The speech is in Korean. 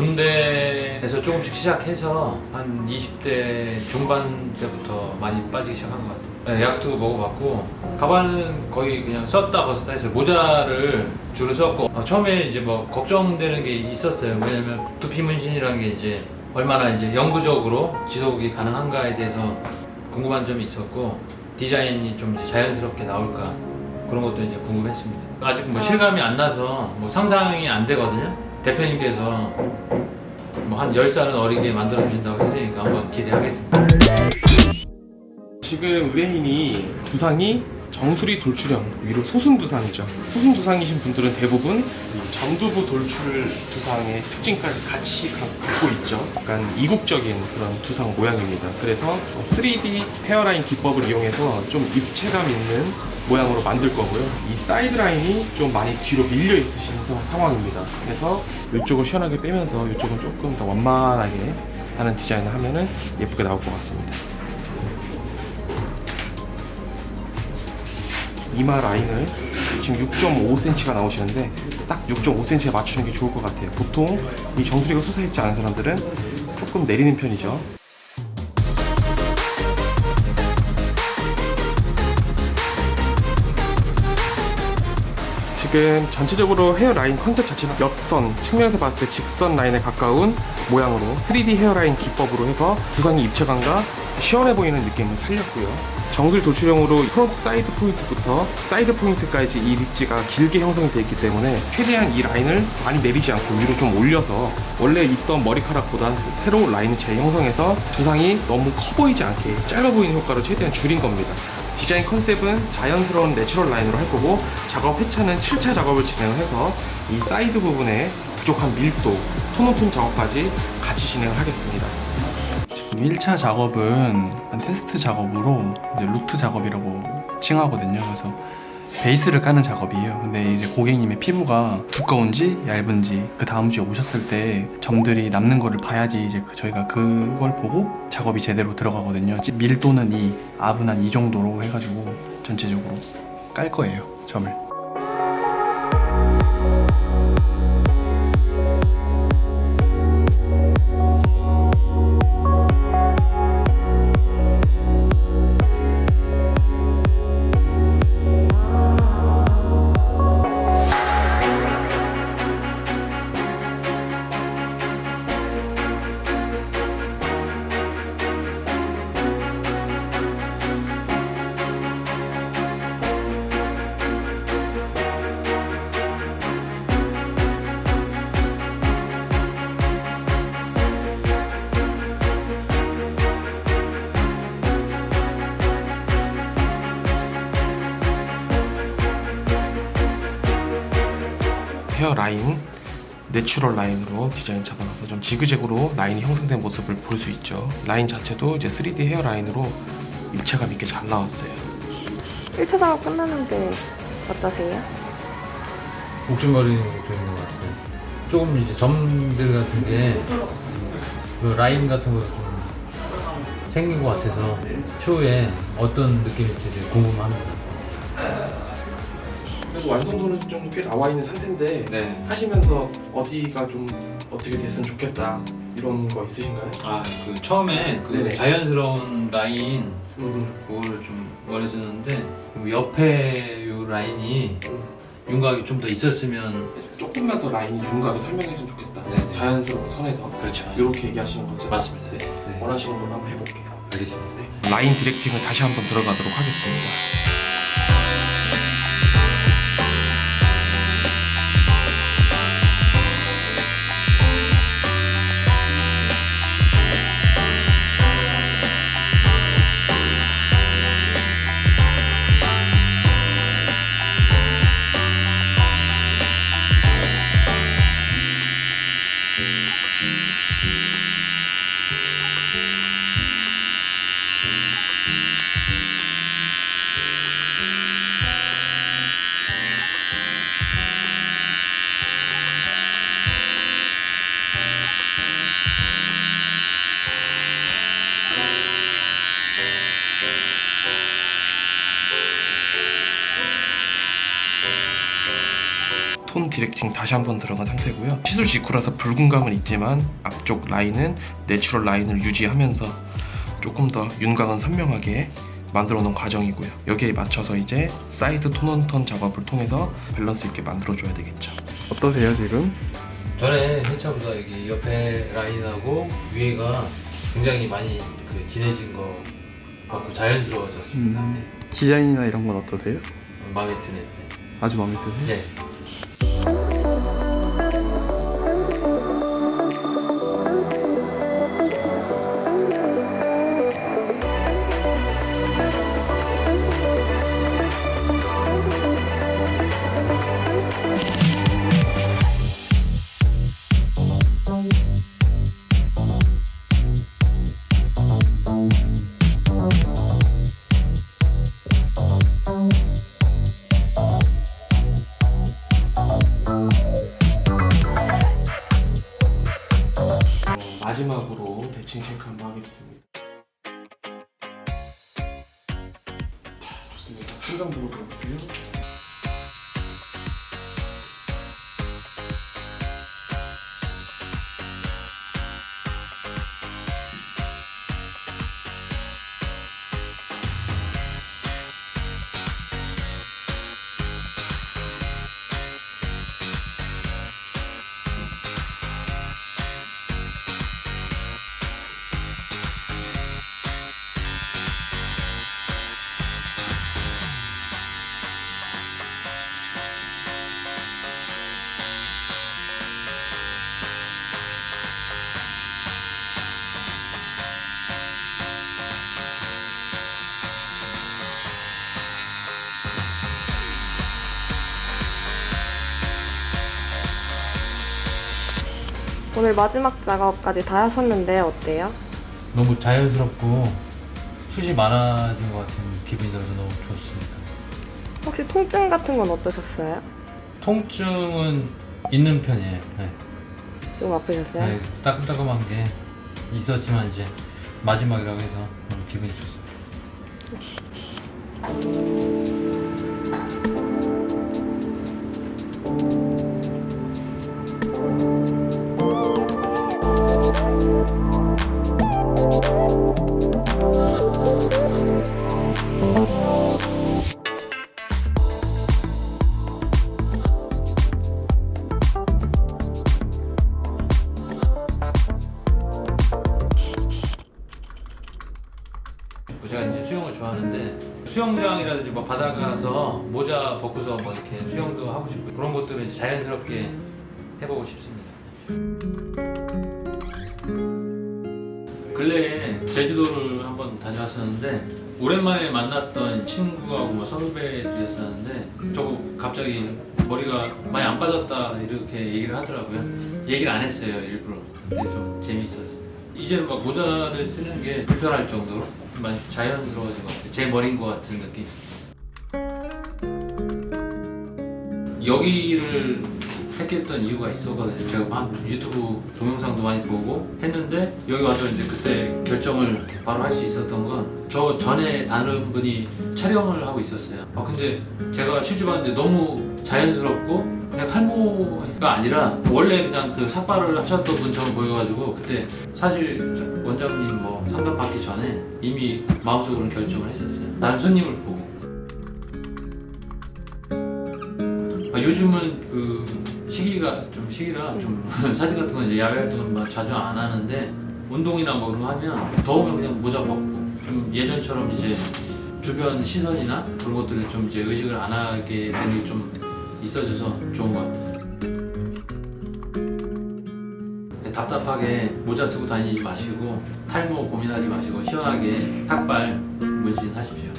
군대에서 조금씩 시작해서 한 20대 중반 때부터 많이 빠지기 시작한 것 같아요. 네, 약도 먹어봤고 가발은 거의 그냥 썼다 벗었다 했어요. 모자를 주로 썼고 어, 처음에 이제 뭐 걱정되는 게 있었어요. 왜냐면 두피 문신이라는 게 이제 얼마나 이제 영구적으로 지속이 가능한가에 대해서 궁금한 점이 있었고 디자인이 좀 이제 자연스럽게 나올까 그런 것도 이제 궁금했습니다. 아직 뭐 실감이 안 나서 뭐 상상이 안 되거든요. 대표님께서 뭐 한 10살은 어리게 만들어 주신다고 했으니까 한번 기대하겠습니다. 지금 의뢰인이 두상이 정수리 돌출형 위로 소순 두상이죠. 소순 두상이신 분들은 대부분 이 전두부 돌출 두상의 특징까지 같이 가- 갖고 있죠. 약간 이국적인 그런 두상 모양입니다. 그래서 3D 헤어라인 기법을 이용해서 좀 입체감 있는 모양으로 만들 거고요. 이 사이드 라인이 좀 많이 뒤로 밀려 있으신 사- 상황입니다. 그래서 이쪽을 시원하게 빼면서 이쪽은 조금 더 완만하게 하는 디자인을 하면은 예쁘게 나올 것 같습니다. 이마 라인을 지금 6.5cm가 나오시는데 딱 6.5cm에 맞추는 게 좋을 것 같아요. 보통 이 정수리가 솟아있지 않은 사람들은 조금 내리는 편이죠. 지금 전체적으로 헤어라인 컨셉 자체는 옆선, 측면에서 봤을 때 직선 라인에 가까운 모양으로 3D 헤어라인 기법으로 해서 두상의 입체감과 시원해 보이는 느낌을 살렸고요. 정글 돌출형으로 프론트 사이드 포인트부터 사이드 포인트까지 이 립지가 길게 형성이 되어 있기 때문에 최대한 이 라인을 많이 내리지 않고 위로 좀 올려서 원래 있던 머리카락보다 새로운 라인을 재형성해서 두상이 너무 커 보이지 않게 짧아 보이는 효과를 최대한 줄인 겁니다. 디자인 컨셉은 자연스러운 내추럴 라인으로 할 거고 작업 회차는 7차 작업을 진행해서 이 사이드 부분에 부족한 밀도, 톤온톤 작업까지 같이 진행을 하겠습니다. 지금 1차 작업은 한 테스트 작업으로 이제 루트 작업이라고 칭하거든요. 그래서 베이스를 까는 작업이에요. 근데 이제 고객님의 피부가 두꺼운지 얇은지 그 다음 주에 오셨을 때 점들이 남는 거를 봐야지 이제 그- 저희가 그걸 보고 작업이 제대로 들어가거든요. 밀도는 이, 압은 한이 정도로 해가지고 전체적으로 깔 거예요. 점을. 헤어 라인 내추럴 라인으로 디자인 잡아놔서 좀 지그재그로 라인이 형성된 모습을 볼 수 있죠. 라인 자체도 이제 3D 헤어 라인으로 입체감 있게 잘 나왔어요. 1차 작업 끝났는데 어떠세요? 옥중거리는 게 좀 있는 것 같아요. 조금 이제 점들 같은 게, 그 라인 같은 거좀 생긴 것 같아서 추후에 어떤 느낌일지 궁금합니다. 그래도 완성도는 좀 꽤 나와 있는 상태인데 네. 하시면서 어디가 좀 어떻게 됐으면 좋겠다 이런 거 있으신가요? 아, 그 처음에 그 네네. 자연스러운 라인 음, 그거를 좀 원했었는데 그 옆에 요 라인이 음. 윤곽이 좀 더 있었으면 조금만 더 라인이 윤곽을 설명했으면 좋겠다. 네네. 자연스러운 선에서 그렇죠. 이렇게 얘기하시는 거죠? 맞습니다. 네. 네. 원하시는 걸로 한번 해볼게요. 알겠습니다. 라인 디렉팅을 다시 한번 들어가도록 하겠습니다. 톤 디렉팅 다시 한번 들어간 상태고요. 시술 직후라서 붉은 감은 있지만 앞쪽 라인은 내추럴 라인을 유지하면서 조금 더 윤곽은 선명하게 만들어 놓은 과정이고요. 여기에 맞춰서 이제 사이드 톤온턴 작업을 통해서 밸런스 있게 만들어 줘야 되겠죠. 어떠세요 지금? 전에 회차보다 여기 옆에 라인하고 위에가 굉장히 많이 그 진해진 거 같고 자연스러워졌습니다. 음. 디자인이나 이런 건 어떠세요? 네. 마음에 드네요. 아주 마음에 드세요? 네. 마지막으로 대칭 체크 한번 하겠습니다. 자, 좋습니다. 풍경 보고 들어보세요. 오늘 마지막 작업까지 다 하셨는데 어때요? 너무 자연스럽고 숱이 많아진 것 같은 기분이 들어서 너무 좋습니다. 혹시 통증 같은 건 어떠셨어요? 통증은 있는 편이에요. 네. 좀 아프셨어요? 네, 따끔따끔한 게 있었지만 이제 마지막이라고 해서 너무 기분이 좋습니다. 제가 이제 수영을 좋아하는데 수영장이라든지 뭐 바다 가서 모자 벗고서 뭐 이렇게 수영도 하고 싶고 그런 것들을 이제 자연스럽게 해보고 싶습니다. 근래에 제주도를 한번 다녀왔었는데 오랜만에 만났던 친구하고 뭐 선후배들이었었는데 저거 갑자기 머리가 많이 안 빠졌다 이렇게 얘기를 하더라고요. 얘기를 안 했어요 일부러. 근데 좀 재미있었어요. 이제는 막 모자를 쓰는 게 불편할 정도로 많이 자연스러워진 것 같아요. 제 머리인 것 같은 느낌. 여기를 택했던 이유가 있었거든요. 제가 막 유튜브 동영상도 많이 보고 했는데 여기 와서 이제 그때 결정을 바로 할 수 있었던 건 저 전에 다른 분이 촬영을 하고 있었어요. 아 근데 제가 실제 봤는데 너무 자연스럽고 그냥 탈모가 아니라 원래 그냥 그 삭발을 하셨던 분처럼 보여가지고 그때 사실 원장님 뭐 상담 받기 전에 이미 마음속으로 결정을 했었어요. 다른 손님을 보고. 아, 요즘은 그 시기가 좀 시기라 좀 사진 같은 거 이제 야외 활동을 막 자주 안 하는데 운동이나 뭐 그런 거 하면 더우면 그냥 모자 벗고 좀 예전처럼 이제 주변 시선이나 그런 것들을 좀 이제 의식을 안 하게 되는 게 좀 있어져서 좋은 것 같아요. 네, 답답하게 모자 쓰고 다니지 마시고 탈모 고민하지 마시고 시원하게 탁발 문신하십시오.